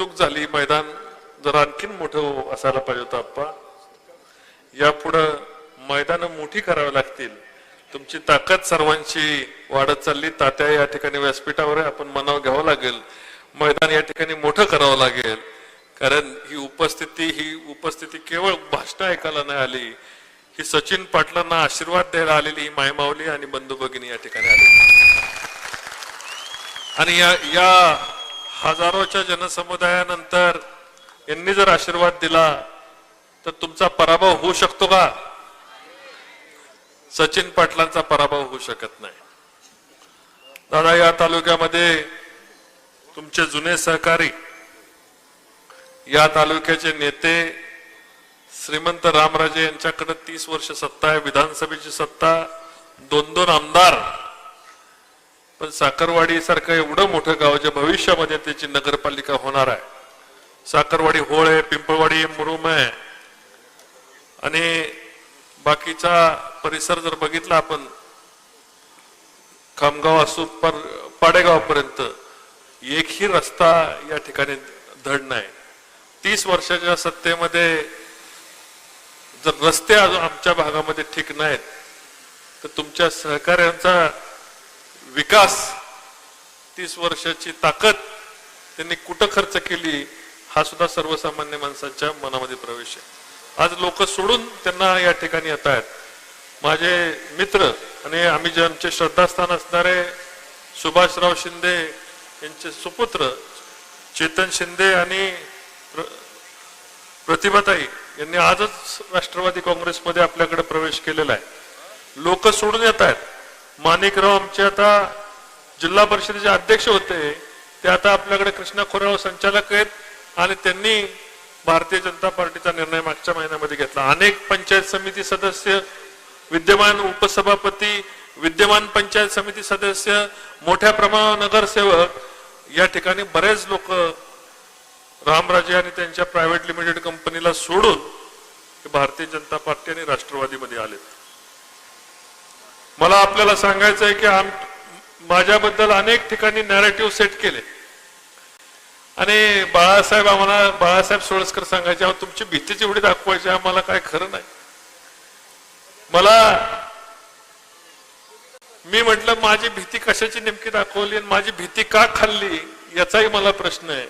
चूक झाली मैदान जर आणखीन मोठं असायला पाहिजे होतं आप्पा. यापुढं मैदान मोठी करावी लागतील. तुमची ताकद सर्वांची वाढत चालली. तात्या या ठिकाणी व्यासपीठावर आहे. आपण मनाव घ्यावं लागेल. मैदान या ठिकाणी मोठं करावं लागेल. कारण ही उपस्थिती ही उपस्थिती केवळ भाषण ऐकायला नाही आली. ही सचिन पाटलांना आशीर्वाद द्यायला आलेली ही मायमावली आणि बंधू भगिनी या ठिकाणी आली आणि या या हजारोच्या जनसमुदायानंतर यांनी जर आशीर्वाद दिला तर तुमचा पराभव होऊ शकतो का? सचिन पाटलांचा पराभव होऊ शकत नाही. दादा या तालुक्यामध्ये तुमचे जुने सहकारी या तालुक्याचे नेते श्रीमंत रामराजे यांच्याकडे तीस वर्ष सत्ता आहे. विधानसभेची सत्ता दोन दोन आमदार पण साखरवाडी सारखं एवढं मोठं गाव जे भविष्यामध्ये त्याची नगरपालिका होणार आहे. साखरवाडी होळ आहे पिंपळवाडी मुरुम आहे. आणि बाकीचा परिसर जर बघितला आपण खामगाव असो पर पाडेगावपर्यंत एकही रस्ता या ठिकाणी धड नाही. तीस वर्षाच्या सत्तेमध्ये जर रस्ते अजून आमच्या भागामध्ये ठीक नाहीत तर तुमच्या सहकार्यांचा विकास तीस वर्षाची ताकद त्यांनी कुठं खर्च केली हा सुद्धा सर्वसामान्य माणसांच्या मनामध्ये प्रवेश आहे. आज लोक सोडून त्यांना या ठिकाणी येत आहेत. माझे मित्र आणि आम्ही जे आमचे श्रद्धास्थान असणारे सुभाषराव शिंदे यांचे सुपुत्र चेतन शिंदे आणि प्र- प्रतिभाताई यांनी आजच राष्ट्रवादी काँग्रेसमध्ये आपल्याकडे प्रवेश केलेला आहे. लोक सोडून येत आहेत. माणिकराव आमचे आता जिल्हा परिषदेचे अध्यक्ष होते. ते आता आपल्याकडे कृष्णा खोराव संचालक आहेत आणि त्यांनी भारतीय जनता पार्टीचा निर्णय मागच्या महिन्यामध्ये घेतला. अनेक पंचायत समिती सदस्य विद्यमान उपसभापती विद्यमान पंचायत समिती सदस्य मोठ्या प्रमाणावर नगरसेवक या ठिकाणी बरेच लोक रामराजे आणि त्यांच्या प्रायव्हेट लिमिटेड कंपनीला सोडून भारतीय जनता पार्टी आणि राष्ट्रवादीमध्ये आलेत. मला आपल्याला सांगायचं आहे की आम माझ्याबद्दल अनेक ठिकाणी नॅरेटिव्ह सेट केले. आणि बाळासाहेब आम्हाला बाळासाहेब सोळसकर सांगायचे तुमची भीती जेवढी दाखवायची आम्हाला काय खरं नाही. मला मी म्हटलं माझी भीती कशाची नेमकी दाखवली आणि माझी भीती का खाल्ली याचाही मला प्रश्न आहे.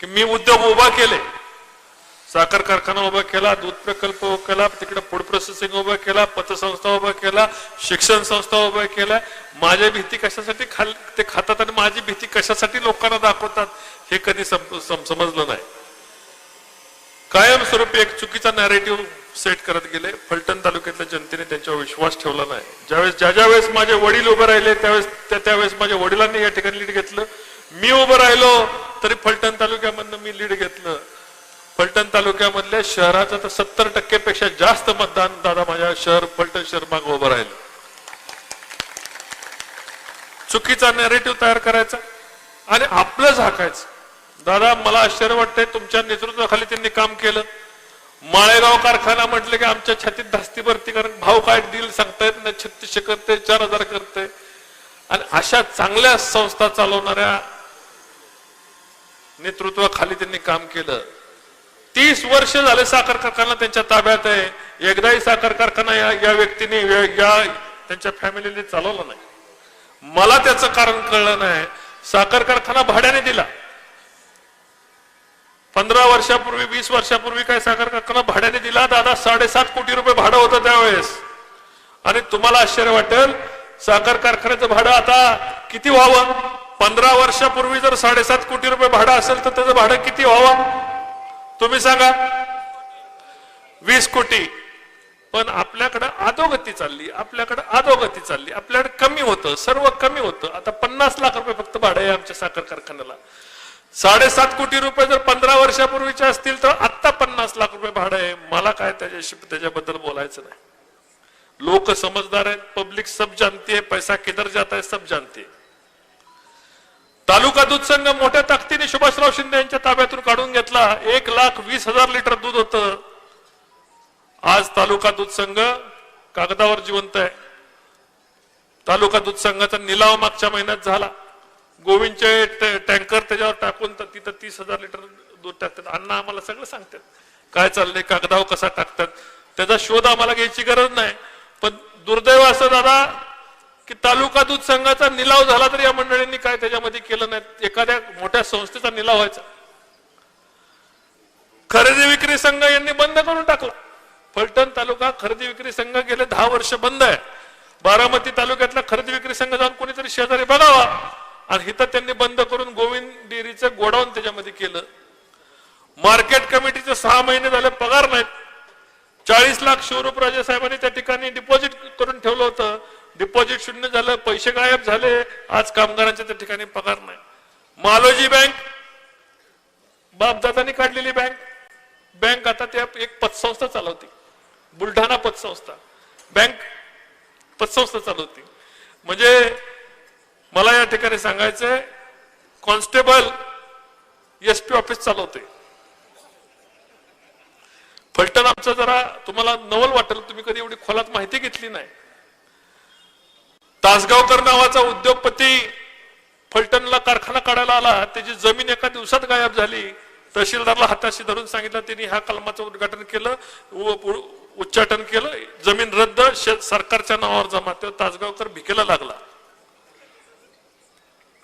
की मी उद्योग उभा केले. साखर कारखाना उभा केला दूध प्रकल्प केला तिकडे फूड प्रोसेसिंग उभा केला पतसंस्था उभा केला शिक्षण संस्था उभा केल्या. माझ्या भीती कशासाठी खाल ते खातात आणि माझी भीती कशासाठी लोकांना दाखवतात हे कधी समजलं नाही. कायमस्वरूपी एक चुकीचा नॅरेटिव्ह सेट करत गेले. फलटण तालुक्यातल्या जनतेने त्यांच्यावर विश्वास ठेवला नाही. ज्यावेळेस ज्या ज्या वेळेस माझे वडील उभे राहिले त्यावेळेस त्या त्यावेळेस माझ्या वडिलांनी या ठिकाणी लीड घेतलं. मी उभं राहिलो तरी फलटण तालुक्यामधनं मी लीड घेतलं. फलटण तालुक्यामधल्या शहराचं तर सत्तर टक्केपेक्षा जास्त मतदान दादा माझ्या शहर फलटण शहर माग उभं राहिलं. चुकीचा नॅरेटिव्ह तयार करायचा आणि आपलं झाकायचं. दादा मला आश्चर्य वाटतंय तुमच्या नेतृत्वाखाली त्यांनी काम केलं. माळेगाव कारखाना म्हटलं की आमच्या छातीत धास्ती भरती कारण भाव काय डील सांगतायत ना छत्तीसशे करते चार हजार करते आणि अशा चांगल्या संस्था चालवणाऱ्या नेतृत्वाखाली त्यांनी काम केलं. तीस वर्ष झाले साखर कारखाना त्यांच्या ताब्यात आहे. एकदाही साखर कारखाना या या व्यक्तीने या या- त्यांच्या फॅमिलीने चालवला नाही. मला त्याचं कारण कळलं नाही. साखर कारखाना भाड्याने दिला. पंधरा वर्षापूर्वी वीस वर्षापूर्वी काय साखर कारखाना भाड्याने दिला? दादा साडेसात कोटी रुपये भाडं होतं त्यावेळेस. आणि तुम्हाला आश्चर्य वाटेल साखर कारखान्याचं भाडं आता किती व्हावं? पंधरा वर्षापूर्वी जर साडेसात कोटी रुपये भाडं असेल तर त्याचं भाडं किती व्हावं? तुम्ही सांगा. वीस कोटी. पण आपल्याकडं अधोगती चालली आपल्याकडं अधोगती चालली आपल्याकडे कमी होतं सर्व कमी होतं. आता पन्नास लाख रुपये फक्त भाडं आहे आमच्या साखर कारखान्याला. साडेसात कोटी रुपये जर पंधरा वर्षापूर्वीचे असतील तर आत्ता पन्नास लाख रुपये भाडं आहे. मला काय त्याच्याशी त्याच्याबद्दल बोलायचं नाही. लोक समजदार आहेत पब्लिक सब जानती है पैसा किधर जाता है सब जानती है तालुका दूध संघ मोठ्या ताकदीने सुभाषराव शिंदे यांच्या ताब्यातून काढून घेतला. एक लाख वीस हजार लिटर दूध होतं. आज तालुका दूध संघ कागदावर जिवंत आहे. तालुका दूध संघाचा निलाव मागच्या महिन्यात झाला. गोविंदचे टँकर त्याच्यावर टाकून तर तिथं तीस हजार लिटर दूध टाकतात. अण्णा आम्हाला सगळं सांगतात. काय चाललंय कागदाव कसा टाकतात? त्याचा शोध आम्हाला घ्यायची गरज नाही. पण दुर्दैव असं दादा की तालुका दूध संघाचा निलाव झाला तर या मंडळींनी काय त्याच्यामध्ये केलं नाही? एखाद्या मोठ्या संस्थेचा निलाव व्हायचा. खरेदी विक्री संघ यांनी बंद करून टाकला. फलटण तालुका खरेदी विक्री संघ गेले दहा वर्ष बंद आहे. बारामती तालुक्यातला खरेदी विक्री संघ जाऊन कोणीतरी शेजारी बघावा. आणि इथं त्यांनी बंद करून गोविंद डेअरीचं गोडाऊन त्याच्यामध्ये केलं. मार्केट कमिटीचे सहा महिने झाले पगार नाहीत. चाळीस लाख शिवरूप राजे साहेबांनी त्या ठिकाणी डिपॉझिट करून ठेवलं होतं. डिपॉझिट शून्य झालं पैसे गायब झाले आज कामगारांच्या त्या ठिकाणी पगार नाही. मालोजी बँक बापदादांनी काढलेली बँक. बँक आता त्या एक पतसंस्था चालवते. बुलढाणा पतसंस्था. बँक पतसंस्था चालवते. म्हणजे मला या ठिकाणी सांगायचंय कॉन्स्टेबल एस पी ऑफिस चालवते. फलटण आमचं जरा तुम्हाला नवल वाटेल तुम्ही कधी एवढी खोलात माहिती घेतली नाही. तासगावकर नावाचा उद्योगपती फलटणला कारखाना काढायला आला. त्याची जमीन एका दिवसात गायब झाली. तहसीलदारला हाताशी धरून सांगितलं त्यांनी ह्या कलमाचं उद्घाटन केलं उच्चाटन केलं जमीन रद्द शे- सरकारच्या नावावर जमा. तेव्हा तासगावकर भिकेला लागला.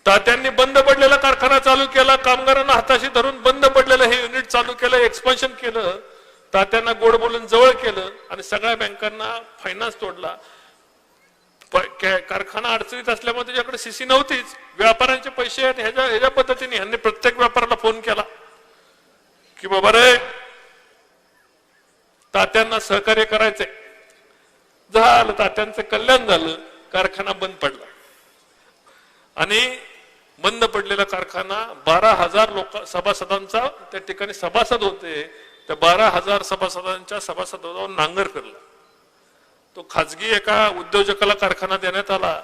तात्यांनी बंद पडलेला कारखाना चालू केला. कामगारांना हाताशी धरून बंद पडलेलं हे युनिट चालू केलं एक्सपान्शन केलं. तात्यांना गोड बोलून जवळ केलं आणि सगळ्या बँकांना फायनान्स तोडला. कारखाना अडचणीत असल्यामुळे त्याच्याकडे सीसी नव्हतीच. व्यापाऱ्यांचे पैसे आहेत ह्याच्या ह्याच्या पद्धतीने ह्यांनी प्रत्येक व्यापाऱ्याला फोन केला. की बाबा रे तात्यांना सहकार्य करायचंय. झालं तात्यांचं कल्याण झालं कारखाना बंद पडला. आणि बंद पडलेला कारखाना बारा हजार लोक सभासदांचा त्या ठिकाणी सभासद होते. त्या बारा हजार सभासदांच्या सभासदांवर नांगर फिरला तो खाजगी एका उद्योजकाला कारखाना देण्यात आला.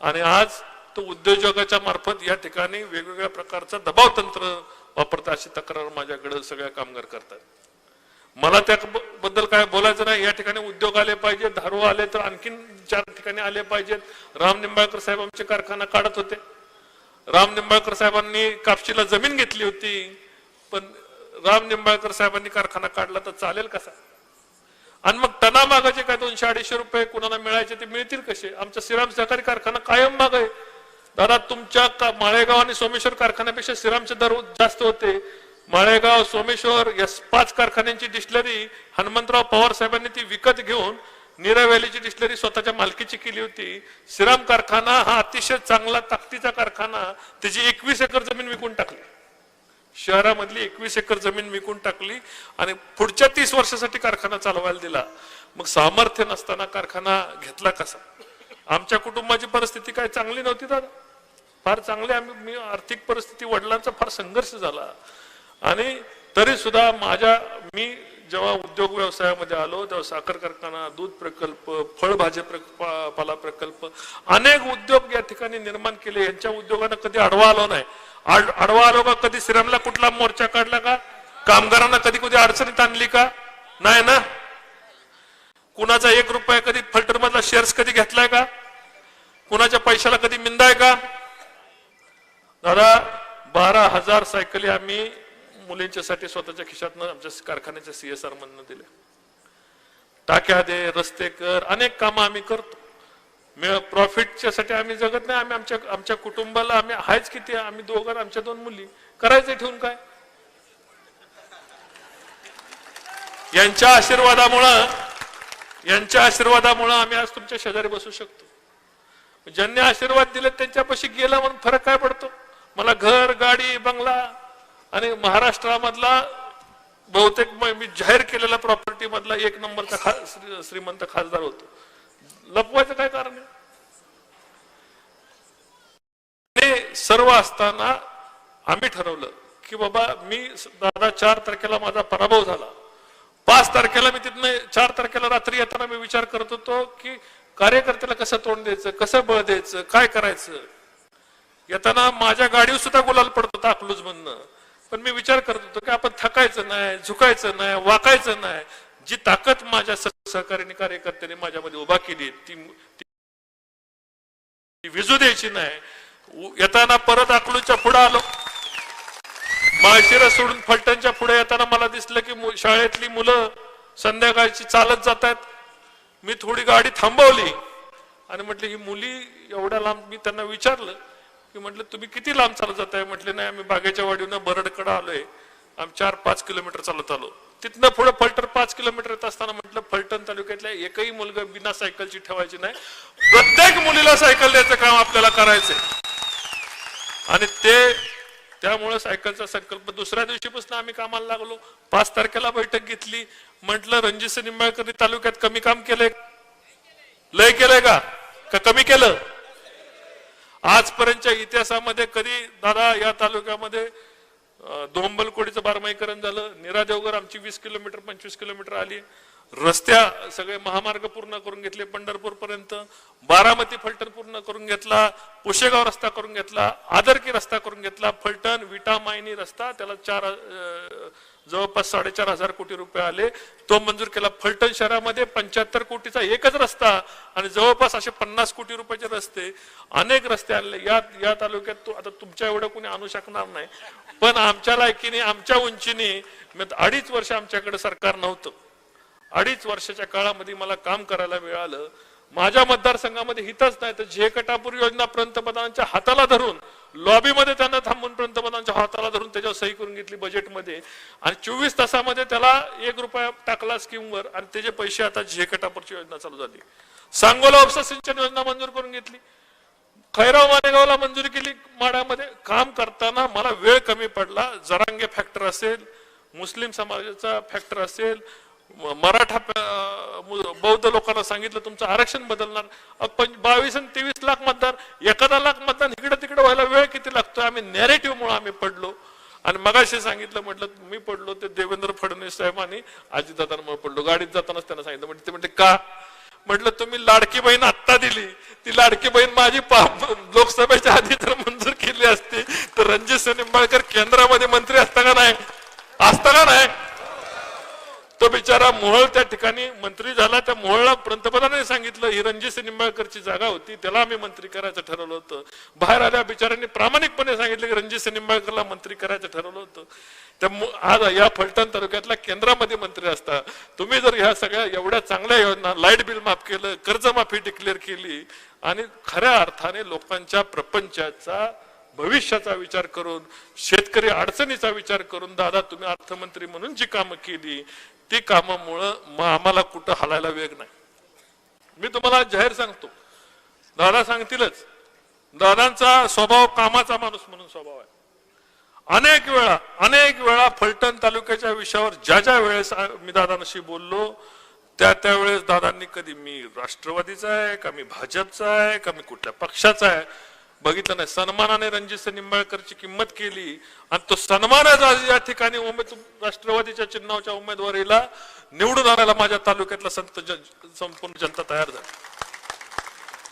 आणि आज तो उद्योजकाच्या मार्फत या ठिकाणी वेगवेगळ्या प्रकारचं दबाव तंत्र वापरतात अशी तक्रार माझ्याकडे सगळ्या कामगार करतात. मला त्याबद्दल काय बोलायचं नाही. या ठिकाणी उद्योग आले पाहिजे धारू आले तर आणखीन चार ठिकाणी आले पाहिजेत. राम निंबाळकर साहेब आमचे कारखाना काढत होते. राम निंबाळकर साहेबांनी कापशीला जमीन घेतली होती. पण राम निंबाळकर साहेबांनी कारखाना काढला तर चालेल कसा? आणि मग टना मागायचे काय दोनशे अडीचशे रुपये कुणाला मिळायचे ते मिळतील कसे? आमचा श्रीराम सहकारी कारखाना कायम माग आहे. दादा तुमच्या का- माळेगाव आणि सोमेश्वर कारखान्यापेक्षा श्रीरामचे दर जास्त होते. माळेगाव सोमेश्वर या पाच कारखान्यांची डिस्टलरी हनुमंतराव पवार साहेबांनी ती विकत घेऊन नीरा व्हॅलीची डिस्टलरी स्वतःच्या मालकीची केली होती. श्रीराम कारखाना हा अतिशय चांगला ताकदीचा कारखाना. त्याची एकवीस एकर जमीन विकून टाकली. शहरामधली एकवीस एकर जमीन विकून टाकली आणि पुढच्या तीस वर्षासाठी कारखाना चालवायला दिला. मग सामर्थ्य नसताना कारखाना घेतला कसा? आमच्या कुटुंबाची परिस्थिती काय? चांगली नव्हती दादा. फार चांगली आम्ही मी आर्थिक परिस्थिती वडिलांचा फार संघर्ष झाला. आणि तरी सुद्धा माझ्या मी जेव्हा उद्योग व्यवसायामध्ये आलो तेव्हा साखर कारखाना दूध प्रकल्प फळभाजी प्रकल्प पाला प्रकल्प अनेक उद्योग या ठिकाणी निर्माण केले. यांच्या उद्योगांना कधी आडवा आलो नाही. आडवा आलो का कधी श्रीरामला कुठला मोर्चा काढला का? कामगारांना कधी कधी अडचणीत आणली का? नाही ना? कुणाचा एक रुपया कधी फल्टर मधला शेअर्स कधी घेतलाय का? कुणाच्या पैशाला कधी मिंदाय का? दादा बारा हजार सायकली आम्ही मुलींच्यासाठी स्वतःच्या खिशातनं आमच्या कारखान्याच्या सीएसआर मधनं दिल्या टाक्या दे रस्ते कर अनेक कामं आम्ही करतो. प्रॉफिटच्या साठी आम्ही जगत नाही आम्ही आमच्या आमच्या कुटुंबाला आम्ही आहेच किती आम्ही दोघं आमच्या दोन मुली. करायचं ठेवून काय? यांच्या आशीर्वादामुळं यांच्या आशीर्वादामुळं आम्ही आज तुमच्या शेजारी बसू शकतो. ज्यांनी आशीर्वाद दिले त्यांच्यापाशी गेला म्हणून फरक काय पडतो? मला घर गाडी बंगला आणि महाराष्ट्रामधला बहुतेक मी जाहीर केलेला प्रॉपर्टी मधला एक नंबरचा खा श्रीमंत खासदार होतो. लपवायचं काय कारण आहे? सर्व असताना आम्ही ठरवलं की बाबा मी दादा चार तारखेला माझा पराभव झाला. पाच तारखेला मी तिथनं चार तारखेला रात्री येताना मी विचार करत होतो की कार्यकर्त्याला कसं तोंड द्यायचं कसं बळ द्यायचं काय करायचं? येताना माझ्या गाडीवर सुद्धा गुलाल पडत होता अकलूज पण मी विचार करत होतो की आपण थकायचं नाही झुकायचं नाही वाकायचं नाही. जी ताकद माझ्या सह- सहकार्याने कार्यकर्त्यांनी माझ्यामध्ये उभा केली ती विजू द्यायची नाही. उ- येताना परत अकलूच्या पुढे आलो. माळशिरा सोडून फलटणच्या पुढे येताना मला दिसलं की मु- शाळेतली मुलं संध्याकाळची चालत जात आहेत मी थोडी गाडी थांबवली. आणि म्हटलं ही मुली एवढ्या लांब मी त्यांना विचारलं की म्हटलं तुम्ही किती लांब चालत जाताय? म्हटले नाही आम्ही बागेच्या वाडीनं बरडकडे आलोय. आम्ही चार पाच किलोमीटर चालत आलो. तिथनं पुढे फलटण पाच किलोमीटर येत असताना म्हटलं फलटण तालुक्यातल्या एकही मुलगा बिना सायकलची ठेवायची नाही. प्रत्येक मुलीला सायकल द्यायचं काम आपल्याला करायचंय. आणि ते त्यामुळे सायकलचा संकल्प दुसऱ्या दिवशीपासून आम्ही कामाला लागलो. पाच तारखेला बैठक घेतली. म्हटलं रणजित निंबाळकर तालुक्यात कमी काम केलंय. लय केलंय का? का कमी केलं? आजपर्यंतच्या इतिहासामध्ये कधी दादा या तालुक्यामध्ये दोंबलकोडीचं बारमाईकरण झालं. निरा देवघर आमची वीस किलोमीटर पंचवीस किलोमीटर आली. रस्त्या सगळे महामार्ग पूर्ण करून घेतले पंढरपूर पर्यंत बारामती फलटण पूर्ण करून घेतला. पुशेगाव रस्ता करून घेतला. आदरकी रस्ता करून घेतला. फलटण विटा मायनी रस्ता त्याला चार जवळपास साडेचार हजार कोटी रुपये आले. तो मंजूर केला फलटण शहरामध्ये पंच्याहत्तर कोटीचा एकच रस्ता आणि जवळपास असे पन्नास कोटी रुपयाचे रस्ते अनेक रस्ते आणले. या या तालुक्यात आता तुमच्या एवढं कोणी आणू शकणार नाही. पण आमच्या लायकीने आमच्या उंचीने अडीच वर्ष आमच्याकडे सरकार नव्हतं. अडीच वर्षाच्या काळामध्ये मला काम करायला मिळालं. माझ्या मतदारसंघामध्ये हितच नाही तर जे कटापूर योजना पंतप्रधानांच्या हाताला धरून लॉबीमध्ये त्यांना थांबून हाताला धरून त्याच्यावर सही करून घेतली बजेटमध्ये आणि चोवीस तासामध्ये त्याला एक रुपया टाकला स्कीमवर आणि त्याचे पैसे आता झेकटापरची योजना चालू झाली. सांगोला उपसा सिंचन योजना मंजूर करून घेतली. खैराव मानेगावला मंजुरी केली माड्यामध्ये काम करताना मला वेळ कमी पडला. जरांगे फॅक्टर असेल मुस्लिम समाजाचा फॅक्टर असेल मराठा बौद्ध लोकांना सांगितलं तुमचं आरक्षण बदलणार. बावीस आणि तेवीस लाख मतदार एखादा लाख मतदान इकडे तिकडे व्हायला वेळ किती लागतो आम्ही नॅरेटिव्ह मुळे आम्ही पडलो. आणि मगाशी सांगितलं म्हटलं मी पडलो ते देवेंद्र फडणवीस साहेबांनी अजितदादांमुळे पडलो. गाडीत जातानाच त्यांना सांगितलं म्हणजे ते म्हणते का? म्हटलं तुम्ही लाडकी बहीण आत्ता दिली. ती लाडकी बहीण माझी लोकसभेच्या आधी जर मंजूर केली असती. तर रणजित निंबाळकर केंद्रामध्ये मंत्री असता का नाही? असता का नाही? तो बिचारा मोहळ त्या ठिकाणी मंत्री झाला. त्या मोहळला पंतप्रधानांनी सांगितलं ही रणजित निंबाळकरची जागा होती त्याला आम्ही मंत्री करायचं ठरवलं होतं. बाहेर आल्या बिचाऱ्यांनी प्रामाणिकपणे सांगितलं की रणजित निंबाळकरला मंत्री करायचं ठरवलं होतं. त्या आज या फलटण तालुक्यातल्या केंद्रामध्ये मंत्री असता. तुम्ही जर ह्या सगळ्या एवढ्या चांगल्या योजना लाइट बिल माफ केलं कर्जमाफी डिक्लेअर केली आणि खऱ्या अर्थाने लोकांच्या प्रपंचाचा भविष्याचा विचार करून शेतकरी अडचणीचा विचार करून दादा तुम्ही अर्थमंत्री म्हणून जी कामं केली ती कामामुळं मग आम्हाला कुठं हलायला वेग नाही. मी तुम्हाला जाहीर सांगतो. दादा सांगतीलच. दादांचा स्वभाव कामाचा माणूस म्हणून स्वभाव आहे. अनेक वेळा अनेक वेळा फलटण तालुक्याच्या विषयावर ज्या ज्या वेळेस मी दादांशी बोललो त्या त्यावेळेस दादांनी कधी मी राष्ट्रवादीचा आहे का मी भाजपचा आहे का मी कुठल्या पक्षाचा आहे बघितलं नाही. सन्मानाने रणजित निंबाळकरची किंमत केली आणि तो सन्मानच आज या ठिकाणी उमेद राष्ट्रवादीच्या चिन्हावच्या उमेदवारीला निवडून आणायला माझ्या तालुक्यातला संत संपूर्ण जनता तयार झाली.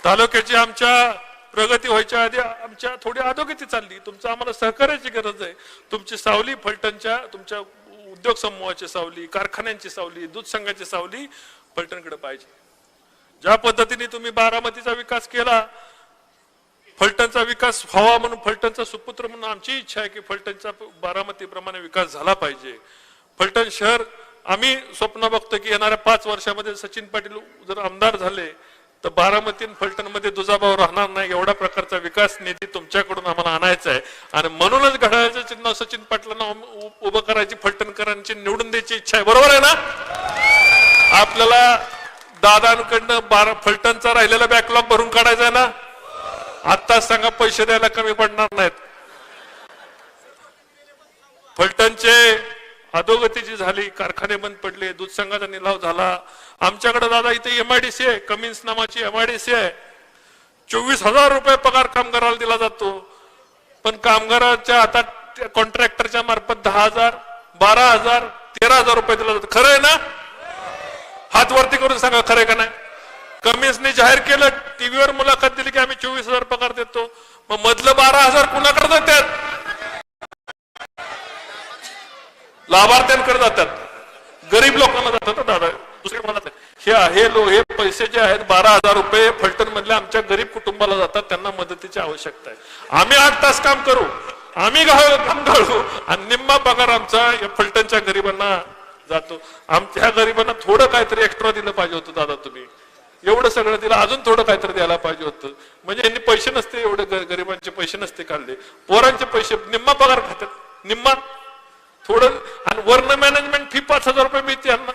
तालुक्याची आमच्या प्रगती व्हायच्या आधी आमच्या थोडी अधोगती चालली. तुमचं आम्हाला सहकार्याची गरज आहे. तुमची सावली फलटणच्या तुमच्या उद्योग समूहाची सावली कारखान्यांची सावली दूध संघाची सावली फलटणकडे पाहिजे. ज्या पद्धतीने तुम्ही बारामतीचा विकास केला फलटणचा विकास व्हावा म्हणून फलटणचा सुपुत्र म्हणून आमची इच्छा आहे की फलटणचा बारामतीप्रमाणे विकास झाला पाहिजे. फलटण शहर आम्ही स्वप्न बघतो की येणाऱ्या पाच वर्षामध्ये सचिन पाटील जर आमदार झाले तर बारामती फलटणमध्ये दुजाभाव राहणार नाही एवढा प्रकारचा विकास निधी तुमच्याकडून आम्हाला आणायचा आहे. आणि म्हणूनच घड्याळचं चिन्ह सचिन पाटलांना उ- उभं करायची फलटणकरांची निवडून द्यायची इच्छा आहे. बरोबर आहे ना? आपल्याला दादांकडनं बारा फलटणचा राहिलेला बॅकलॉग भरून काढायचा आहे ना? आत्ताच सांगा पैसे द्यायला कमी पडणार नाहीत. फलटणचे अधोगतीची झाली कारखाने बंद पडले दूध संघाचा निलाव झाला. आमच्याकडे दादा इथे एमआयडीसी आहे कमिन्स नामाची एमआयडीसी आहे. चोवीस हजार रुपये पगार कामगाराला दिला जातो. पण कामगाराच्या हातात कॉन्ट्रॅक्टरच्या मार्फत दहा हजार बारा हजार तेरा हजार रुपये दिला जातो. खरं आहे ना? हात वरती करून सांगा खरं आहे का नाही? कमिन्सने जाहीर केलं टीव्हीवर मुलाखत दिली की आम्ही चोवीस हजार पगार देतो. मग मधलं बारा हजार कुणाकडे जातात? लाभार्थ्यांकडे जातात. गरीब लोकांना जातात हो दादा. दुसरे म्हणत हे आहे लो हे पैसे जे आहेत बारा हजार रुपये फलटण मधल्या आमच्या गरीब कुटुंबाला जातात त्यांना मदतीची आवश्यकता आहे. आम्ही आठ तास काम करू आम्ही काम घालू आणि निम्मा पगार आमचा या फलटणच्या गरिबांना जातो. आमच्या गरिबांना थोडं काहीतरी एक्स्ट्रा दिलं पाहिजे होतं दादा तुम्ही. एवढं सगळं दिलं अजून थोडं काहीतरी द्यायला पाहिजे होतं. म्हणजे यांनी पैसे नसते एवढे ग- गरिबांचे पैसे नसते काढले. पोरांचे पैसे निम्मा पगार खातात निम्मा. थोडं आणि वर्ण मॅनेजमेंट फी पाच हजार रुपये मिळते यांना.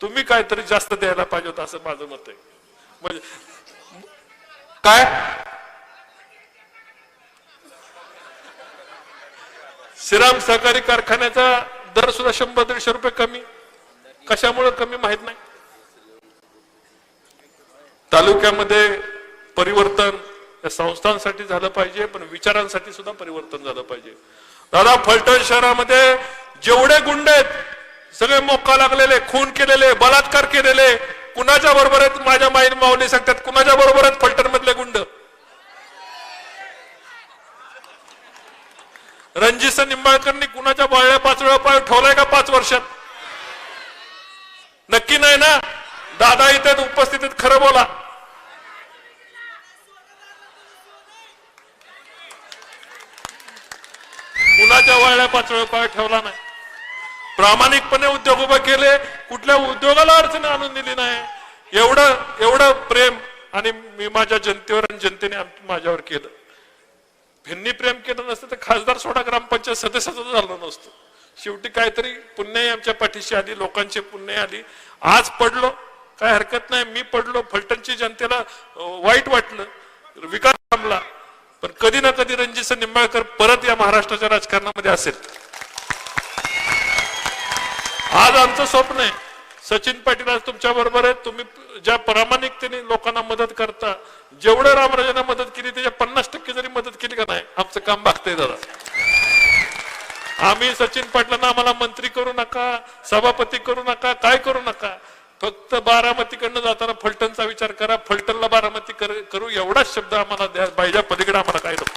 तुम्ही काहीतरी जास्त द्यायला पाहिजे होतं असं माझं मत आहे. म्हणजे काय? श्रीराम सहकारी कारखान्याचा दर सुद्धा शंभर दीडशे रुपये कमी. कशामुळे कमी माहीत नाही. तालुक्यामध्ये परिवर्तन या संस्थांसाठी झालं पाहिजे पण विचारांसाठी सुद्धा परिवर्तन झालं पाहिजे. दादा फलटण शहरामध्ये जेवढे गुंड आहेत सगळे मोक्का लागलेले खून केलेले बलात्कार केलेले कुणाच्या बरोबर आहेत माझ्या माईन माऊली सांगतात कुणाच्या बरोबर आहेत फलटण मधले गुंड? रणजित निंबाळकरनी कुणाच्या बाळ्या पाच वेळा पाय ठेवलाय का पाच वर्षात? नक्की नाही ना? दादा इथे उपस्थितीत खरं बोला. कुणाच्या वाळल्या पाचव्या पाय ठेवला नाही. प्रामाणिकपणे उद्योग उभे केले कुठल्या उद्योगाला अडचण आणून दिली नाही. एवढं एवढं प्रेम आणि मी माझ्या जनतेवर आणि जनतेने माझ्यावर केलं. भिन्नी प्रेम केलं नसतं तर खासदार सोडा ग्रामपंचायत सदस्याचं झालं नसतं. शेवटी काहीतरी पुण्याही आमच्या पाठीशी आली लोकांची पुण्य आली. आज पडलो काय हरकत नाही मी पडलो फलटणची जनतेला वाईट वाटलं विकास थांबला. पण कधी ना कधी रणजित निंबाळकर परत या महाराष्ट्राच्या राजकारणामध्ये असेल. आज आमचं स्वप्न आहे सचिन पाटील आज तुमच्या बरोबर आहे तुम्ही ज्या प्रामाणिकतेने लोकांना मदत करता जेवढं रामराजांना मदत केली त्याच्या पन्नास टक्के जरी मदत केली का नाही आमचं काम भागतंय दादा आम्ही सचिन पाटलांना आम्हाला मंत्री करू नका सभापती करू नका काय करू नका फक्त बारामतीकडनं जाताना फलटणचा विचार करा. फलटणला बारामती कर- करू एवढाच शब्द आम्हाला द्या. बाईच्या पलीकडे आम्हाला काय नको.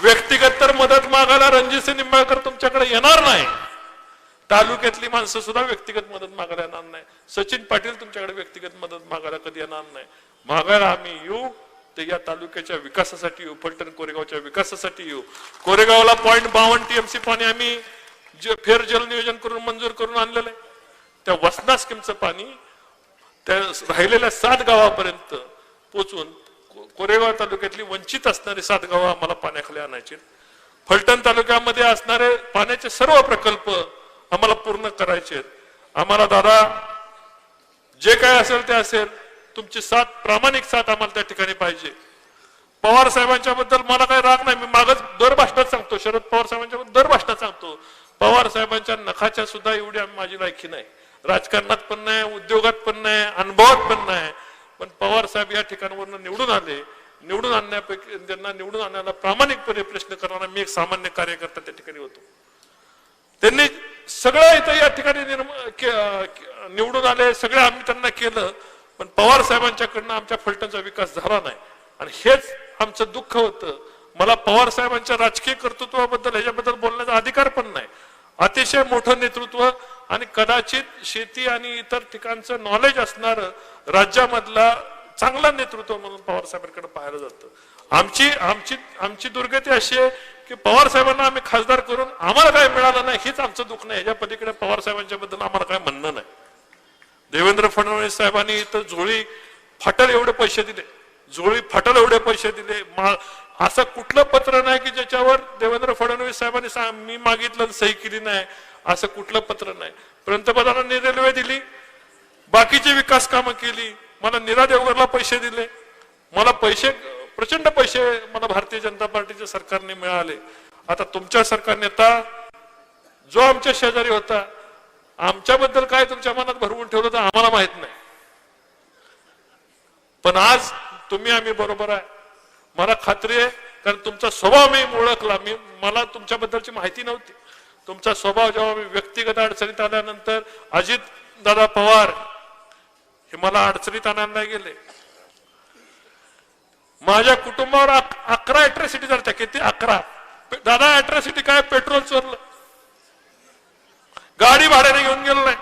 व्यक्तिगत तर मदत मागायला रणजित निंबाळकर तुमच्याकडे येणार नाही. तालुक्यातली माणसं सुद्धा व्यक्तिगत मदत मागायला येणार नाही. सचिन पाटील तुमच्याकडे व्यक्तिगत मदत मागायला कधी येणार नाही. मागायला आम्ही येऊ. ते या तालुक्याच्या विकासासाठी येऊ. फलटण कोरेगावच्या विकासासाठी येऊ. कोरेगावला पॉईंट बावन्न टीएमसी पाणी आम्ही जे फेर जल नियोजन करून मंजूर करून आणलेलं आहे. त्या वसना स्कीमचं पाणी त्या राहिलेल्या सात गावापर्यंत पोचून कोरेगाव तालुक्यातली वंचित असणारी सात गावं आम्हाला पाण्याखाली आणायची. फलटण तालुक्यामध्ये असणारे पाण्याचे सर्व प्रकल्प आम्हाला पूर्ण करायचे. आम्हाला दादा जे काय असेल ते असेल. तुमची साथ प्रामाणिक साथ आम्हाला त्या ठिकाणी पाहिजे. पवार साहेबांच्या बद्दल मला काही राग नाही. मी मागच दर भाषणात सांगतो. शरद पवार साहेबांच्या बद्दल दर भाषणात सांगतो. पवार साहेबांच्या नखाच्या सुद्धा एवढी आम्ही माझी लायकी नाही. राजकारणात पण नाही उद्योगात पण नाही अनुभवात पण नाही. पण पवार साहेब या ठिकाणावरून निवडून आले. निवडून आणण्यापैकी त्यांना निवडून आणण्याला प्रामाणिकपणे प्रश्न करणारा मी एक सामान्य कार्यकर्ता त्या ठिकाणी होतो. त्यांनी सगळं इथं या ठिकाणी निर्म- निवडून आले सगळं आम्ही त्यांना केलं. पण पवार साहेबांच्याकडनं आमच्या फलटणचा विकास झाला नाही. आणि हेच आमचं दुःख होतं. मला पवार साहेबांच्या राजकीय कर्तृत्वाबद्दल ह्याच्याबद्दल बोलण्याचा अधिकार पण नाही. अतिशय मोठं नेतृत्व आणि कदाचित शेती आणि इतर ठिकाणचं नॉलेज असणार राज्यामधला चांगला नेतृत्व म्हणून पवार साहेबांकडे पाहायला जातं. आमची आमची आमची दुर्गती अशी आहे की पवार साहेबांना आम्ही खासदार करून आम्हाला काय मिळालं नाही हेच आमचं दुःख नाही. ह्याच्या पलीकडे पवार साहेबांच्या बद्दल आम्हाला काय म्हणणं नाही. देवेंद्र फडणवीस साहेबांनी इथं झोळी फाटल एवढे पैसे दिले. झोळी फाटल एवढे पैसे दिले. मा- असं कुठलं पत्र नाही की ज्याच्यावर देवेंद्र फडणवीस साहेबांनी मी मागितलं सही केली नाही. असं कुठलं पत्र नाही. पंतप्रधानांनी रेल्वे दिली बाकीची विकास कामं केली मला निरा देवगरला पैसे दिले. मला पैसे प्रचंड पैसे मला भारतीय जनता पार्टीच्या सरकारने मिळाले. आता तुमच्या सरकार नेता जो आमच्या शेजारी होता आमच्याबद्दल काय तुमच्या मनात भरवून ठेवलं तर आम्हाला माहीत नाही. पण आज तुम्ही आम्ही बरोबर आहे. मला खात्री आहे कारण तुमचा स्वभाव मी ओळखला. मी मला तुमच्याबद्दलची माहिती नव्हती. तुमचा स्वभाव जेव्हा मी व्यक्तिगत अडचणीत आल्यानंतर अजित दादा पवार हे मला अडचणीत आणायला गेले. माझ्या कुटुंबावर अकरा अॅट्रॉसिटी झाल्या किती? अकरा. दादा अॅट्रॉसिटी काय? पेट्रोल चोरलं. गाडी भाड्याने घेऊन गेलो नाही.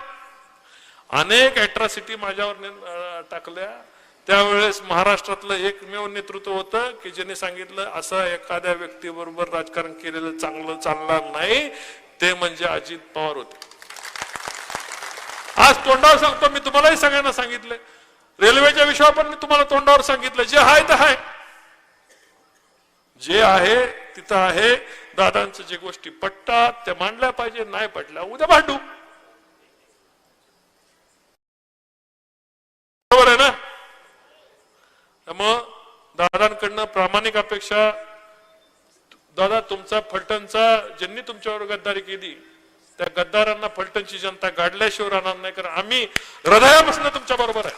अनेक अॅट्रॉसिटी माझ्यावर ने- टाकल्या. त्यावेळेस महाराष्ट्रातलं एकमेव नेतृत्व होतं की ज्यांनी सांगितलं असं एखाद्या व्यक्तीबरोबर राजकारण केलेलं चांगलं चालणार नाही ते म्हणजे अजित पवार होते. आज तोंडावर सांगतो मी तुम्हालाही सगळ्यांना सांगितलं रेल्वेच्या विषयावर पण मी तुम्हाला तोंडावर सांगितलं जे आहे ते आहे. जे आहे तिथं आहे. दादांचं जे गोष्टी पटतात त्या मांडल्या पाहिजे नाही पटल्या उद्या भांडू बरोबर आहे ना मग दादांकडनं प्रामाणिक अपेक्षा दादा तुमचा फलटणचा ज्यांनी तुमच्यावर गद्दारी केली त्या गद्दारांना फलटणची जनता गाडल्याशिवाय राहणार नाही कारण आम्ही हृदयापासून तुमच्या बरोबर आहे.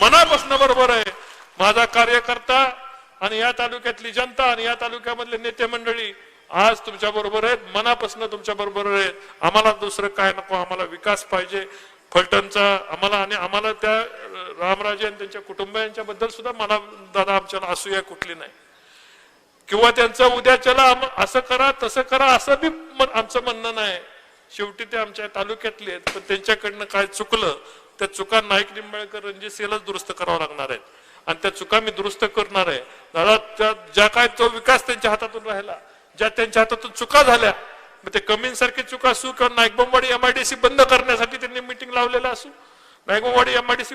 मनापासून बरोबर आहे. माझा कार्यकर्ता आणि या तालुक्यातली जनता आणि या तालुक्यामधले नेते मंडळी आज तुमच्या बरोबर आहेत मनापासून तुमच्या बरोबर आहेत. आम्हाला दुसरं काय नको आम्हाला विकास पाहिजे. फलटणचा आम्हाला आणि आम्हाला त्या रामराजे आणि त्यांच्या कुटुंबियांच्या बद्दल सुद्धा मला दादा आमच्याला असूया कुठली नाही. किंवा त्यांचं उद्याच्याला चला असं करा तसं करा असं बी आमचं म्हणणं नाही. शेवटी ते आमच्या तालुक्यातले आहेत पण त्यांच्याकडनं काय चुकलं त्या चुका नाईक निंबाळकर रणजित सिंहलाच दुरुस्त करावं लागणार आहेत. आणि त्या चुका मी दुरुस्त करणार आहे. दादा त्या ज्या काय तो विकास त्यांच्या हातातून राहिला ज्या त्यांच्या हातातून चुका झाल्या मग ते कमींसारखी चुका असू किंवा नाईकबंबाडी एमआयडीसी बंद करण्यासाठी त्यांनी मिटिंग लावलेलं असू. नाईकबंबाडी एमआयडीसी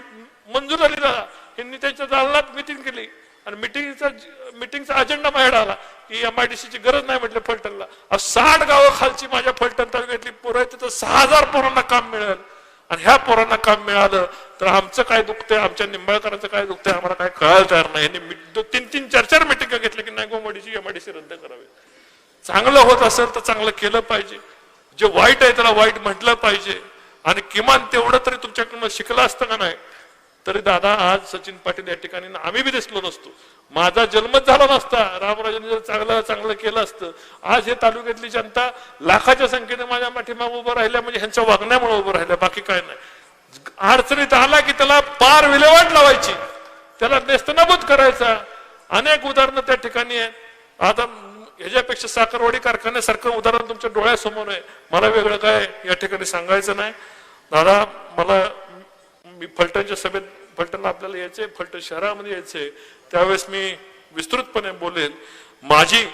मंजूर झाली दादा. यांनी त्यांच्या दालनात मिटिंग केली. आणि मिटिंगचा मिटिंगचा अजेंडा बाहेर आला की एमआयडीसीची गरज नाही म्हटलं फलटणला. साठ गावं खालची माझ्या फलटण तालुक्यातली पोरं आहेत तिथं सहा हजार पोरांना काम मिळेल. आणि ह्या पोरांना काम मिळालं तर आमचं काय दुखतंय आमच्या निंबाळकरांचं काय दुखतंय आम्हाला काय कळायला तयार नाही. यांनी मी- तीन तीन चार चार मिटिंग घेतल्या की नागोमडीची एमआयडीसी रद्द करावी. चांगलं होत असेल तर चांगलं केलं पाहिजे. जे वाईट आहे त्याला वाईट म्हटलं पाहिजे. आणि किमान तेवढं तरी तुमच्याकडनं शिकलं असतं का नाही? तरी दादा आज सचिन पाटील या ठिकाणी आम्ही बी दिसलो नसतो. माझा जन्मच झाला नसता. रामराजांनी जर चांगलं चांगलं केलं असतं. आज हे तालुक्यातली जनता लाखाच्या संख्येने माझ्या पाठीमाग उभं राहिल्या म्हणजे ह्यांच्या वागण्यामुळे उभं राहिल्या. बाकी काय नाही. अडचणीत आला की त्याला पार विल्हेवाट लावायची. त्याला नेस्तनाबूत करायचा. अनेक उदाहरणं त्या ठिकाणी आहेत. आता ह्याच्यापेक्षा साखरवाडी कारखान्यासारखं उदाहरण तुमच्या डोळ्यासमोर आहे. मला वेगळं काय या ठिकाणी सांगायचं नाही. दादा मला मी फलटणच्या सभेत फलटणला आपल्याला यायचंय फलटण शहरामध्ये यायचंय. त्यावेळेस मी विस्तृतपणे बोलेन. माझी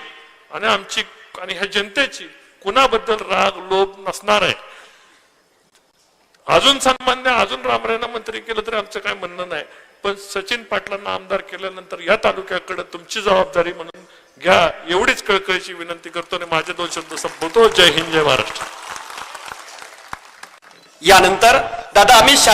आणि आमची आणि ह्या जनतेची कुणाबद्दल राग लोभ नसणार आहे. अजून सन्मान्य अजून रामरायना मंत्री केलं तरी आमचं काय म्हणणं नाही. पण सचिन पाटलांना आमदार केल्यानंतर या तालुक्याकडे तुमची जबाबदारी म्हणून घ्या. एवढीच कळकळीची विनंती करतो आणि माझे दोन शब्द संपवतो. जय हिंद जय महाराष्ट्र. यानंतर दादा अमित